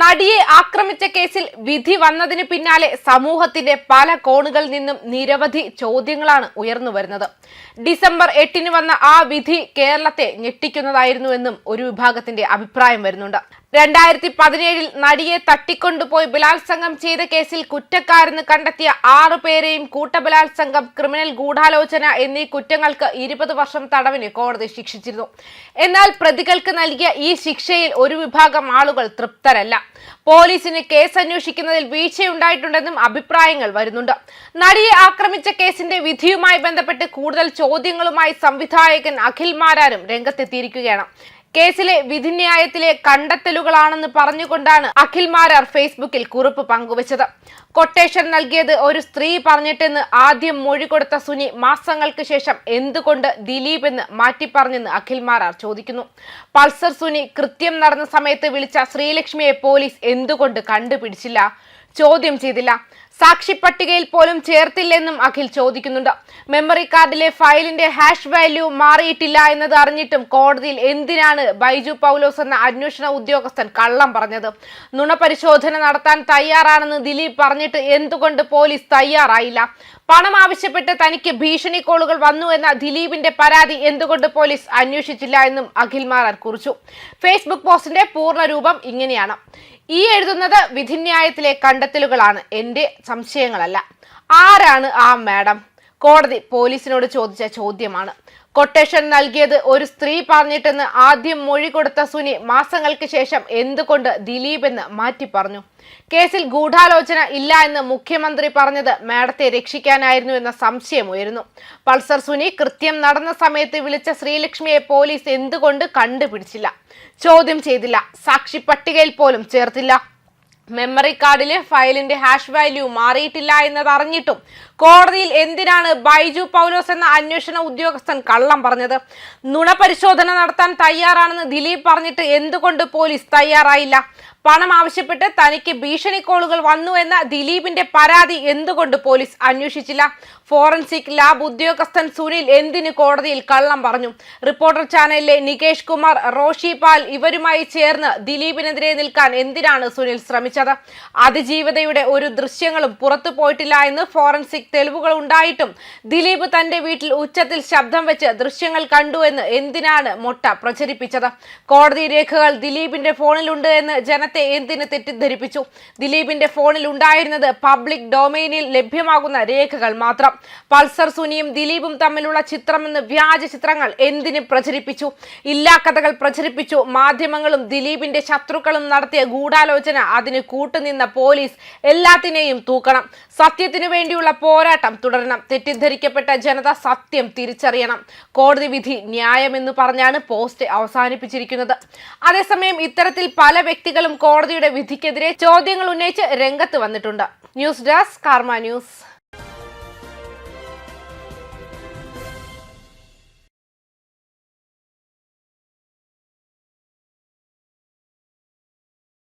നടിയെ ആക്രമിച്ച കേസിൽ വിധി വന്നതിന് പിന്നാലെ സമൂഹത്തിന്റെ പല കോണുകളിൽ നിന്നും നിരവധി ചോദ്യങ്ങളാണ് ഉയർന്നു വരുന്നത്. ഡിസംബർ എട്ടിന് വന്ന ആ വിധി കേരളത്തെ ഞെട്ടിക്കുന്നതായിരുന്നുവെന്നും ഒരു വിഭാഗത്തിന്റെ അഭിപ്രായം വരുന്നുണ്ട്. രണ്ടായിരത്തി പതിനേഴിൽ നടിയെ തട്ടിക്കൊണ്ടുപോയി ബലാത്സംഗം ചെയ്ത കേസിൽ കുറ്റക്കാരെന്ന് കണ്ടെത്തിയ ആറു പേരെയും കൂട്ടബലാത്സംഗം ക്രിമിനൽ ഗൂഢാലോചന എന്നീ കുറ്റങ്ങൾക്ക് ഇരുപത് വർഷം തടവിന് കോടതി ശിക്ഷിച്ചിരുന്നു. എന്നാൽ പ്രതികൾക്ക് നൽകിയ ഈ ശിക്ഷയിൽ ഒരു വിഭാഗം ആളുകൾ തൃപ്തരല്ല. പോലീസിന് കേസ് അന്വേഷിക്കുന്നതിൽ വീഴ്ചയുണ്ടായിട്ടുണ്ടെന്നും അഭിപ്രായങ്ങൾ വരുന്നുണ്ട്. നടിയെ ആക്രമിച്ച കേസിന്റെ വിധിയുമായി ബന്ധപ്പെട്ട് കൂടുതൽ ചോദ്യങ്ങളുമായി സംവിധായകൻ അഖിൽ മാരാരും രംഗത്തെത്തിയിരിക്കുകയാണ്. കേസിലെ വിധിന്യായത്തിലെ കണ്ടെത്തലുകളാണെന്ന് പറഞ്ഞുകൊണ്ടാണ് അഖിൽ മാരാർ ഫേസ്ബുക്കിൽ കുറിപ്പ് പങ്കുവച്ചത്. കൊട്ടേഷൻ നൽകിയത് ഒരു സ്ത്രീ പറഞ്ഞിട്ടെന്ന് ആദ്യം മൊഴി കൊടുത്ത സുനി മാസങ്ങൾക്ക് ശേഷം എന്തുകൊണ്ട് ദിലീപ് എന്ന് മാറ്റി മാറ്റിപ്പറഞ്ഞെന്ന് അഖിൽ മാരാർ ചോദിക്കുന്നു. പൾസർ സുനി കൃത്യം നടന്ന സമയത്ത് വിളിച്ച ശ്രീലക്ഷ്മിയെ പോലീസ് എന്തുകൊണ്ട് കണ്ടുപിടിച്ചില്ല? ചോദ്യം ചെയ്തില്ല. സാക്ഷി പട്ടികയിൽ പോലും ചേർത്തില്ലെന്നും അഖിൽ ചോദിക്കുന്നുണ്ട്. മെമ്മറി കാർഡിലെ ഫയലിന്റെ ഹാഷ് വാല്യൂ മാറിയിട്ടില്ല എന്നത് അറിഞ്ഞിട്ടും കോടതിയിൽ എന്തിനാണ് ബൈജു പൗലോസ് എന്ന അന്വേഷണ ഉദ്യോഗസ്ഥൻ കള്ളം പറഞ്ഞത്? നുണപരിശോധന നടത്താൻ തയ്യാറാണെന്ന് ദിലീപ് പറഞ്ഞിട്ട് എന്തുകൊണ്ട് പോലീസ് തയ്യാറായില്ല? പണം ആവശ്യപ്പെട്ട് തനിക്ക് ഭീഷണി കോളുകൾ വന്നു എന്ന ദിലീപിന്റെ പരാതി എന്തുകൊണ്ട് പോലീസ് അന്വേഷിച്ചില്ല എന്നും അഖിൽ മാറാൻ കുറിച്ചു. ഫേസ്ബുക്ക് പോസ്റ്റിന്റെ പൂർണ രൂപം ഇങ്ങനെയാണ്. ഈ എഴുതുന്നത് വിധിന്യായത്തിലെ കണ്ടെത്തലുകളാണ്. എന്റെ സംശയങ്ങളല്ല. ആരാണ് ആ മാഡം? കോടതി പോലീസിനോട് ചോദിച്ച ചോദ്യമാണ്. കൊട്ടേഷൻ നൽകിയത് ഒരു സ്ത്രീ പറഞ്ഞിട്ടെന്ന് ആദ്യം മൊഴി കൊടുത്ത സുനി മാസങ്ങൾക്ക് ശേഷം എന്തുകൊണ്ട് ദിലീപ് എന്ന് മാറ്റി പറഞ്ഞു. കേസിൽ ഗൂഢാലോചന ഇല്ല എന്ന് മുഖ്യമന്ത്രി പറഞ്ഞത് മാഡത്തെ രക്ഷിക്കാനായിരുന്നു എന്ന സംശയം ഉയരുന്നു. പൾസർ സുനി കൃത്യം നടന്ന സമയത്ത് വിളിച്ച ശ്രീലക്ഷ്മിയെ പോലീസ് എന്തുകൊണ്ട് കണ്ടുപിടിച്ചില്ല? ചോദ്യം ചെയ്തില്ല. സാക്ഷി പട്ടികയിൽ പോലും ചേർത്തില്ല. മെമ്മറി കാർഡിലെ ഫയലിന്റെ ഹാഷ് വാല്യൂ മാറിയിട്ടില്ല എന്നത് അറിഞ്ഞിട്ടും കോടതിയിൽ എന്തിനാണ് ബൈജു പൗലോസ് എന്ന അന്വേഷണ ഉദ്യോഗസ്ഥൻ കള്ളം പറഞ്ഞത്? നുണപരിശോധന നടത്താൻ തയ്യാറാണെന്ന് ദിലീപ് പറഞ്ഞിട്ട് എന്തുകൊണ്ട് പോലീസ് തയ്യാറായില്ല? പണം ആവശ്യപ്പെട്ട് തനിക്ക് ഭീഷണി കോളുകൾ വന്നു എന്ന ദിലീപിന്റെ പരാതി എന്തുകൊണ്ട് പോലീസ് അന്വേഷിച്ചില്ല? ഫോറൻസിക് ലാബ് ഉദ്യോഗസ്ഥൻ സുനിൽ എന്തിന് കോടതിയിൽ കള്ളം പറഞ്ഞു? റിപ്പോർട്ടർ ചാനലിലെ നികേഷ് കുമാർ റോഷി പാൽ ഇവരുമായി ചേർന്ന് ദിലീപിനെതിരെ നിൽക്കാൻ എന്തിനാണ് സുനിൽ ശ്രമിച്ചത്? അതിജീവതയുടെ ഒരു ദൃശ്യങ്ങളും പുറത്തു പോയിട്ടില്ല എന്ന് ഫോറൻസിക് തെളിവുകൾ ഉണ്ടായിട്ടും ദിലീപ് തന്റെ വീട്ടിൽ ഉച്ചത്തിൽ ശബ്ദം വെച്ച് ദൃശ്യങ്ങൾ കണ്ടു എന്ന് എന്തിനാണ് മൊട്ട പ്രചരിപ്പിച്ചത്? കോടതി രേഖകൾ ദിലീപിന്റെ ഫോണിലുണ്ട് എന്ന് ജനത്തെ എന്തിന് തെറ്റിദ്ധരിപ്പിച്ചു? ദിലീപിന്റെ ഫോണിൽ ഉണ്ടായിരുന്നത് പബ്ലിക് ഡൊമൈനിൽ ലഭ്യമാകുന്ന രേഖകൾ മാത്രം. പൾസർ സുനിയും ദിലീപും തമ്മിലുള്ള ചിത്രമെന്ന് വ്യാജ ചിത്രങ്ങൾ എന്തിന് പ്രചരിപ്പിച്ചു? ഇല്ലാ കഥകൾ പ്രചരിപ്പിച്ചു. മാധ്യമങ്ങളും ദിലീപിന്റെ ശത്രുക്കളും നടത്തിയ ഗൂഢാലോചന അതിന് കൂട്ടുനിന്ന പോലീസ് എല്ലാത്തിനെയും തൂക്കണം. സത്യത്തിനു വേണ്ടിയുള്ള പോരാട്ടം തുടരണം. തെറ്റിദ്ധരിക്കപ്പെട്ട ജനത സത്യം തിരിച്ചറിയണം. കോടതി വിധി ന്യായമെന്ന് പറഞ്ഞാണ് പോസ്റ്റ് അവസാനിപ്പിച്ചിരിക്കുന്നത്. അതേസമയം ഇത്തരത്തിൽ പല വ്യക്തികളും കോടതിയുടെ വിധിക്കെതിരെ ചോദ്യങ്ങൾ ഉന്നയിച്ച് രംഗത്ത് വന്നിട്ടുണ്ട്. News desk Karma news.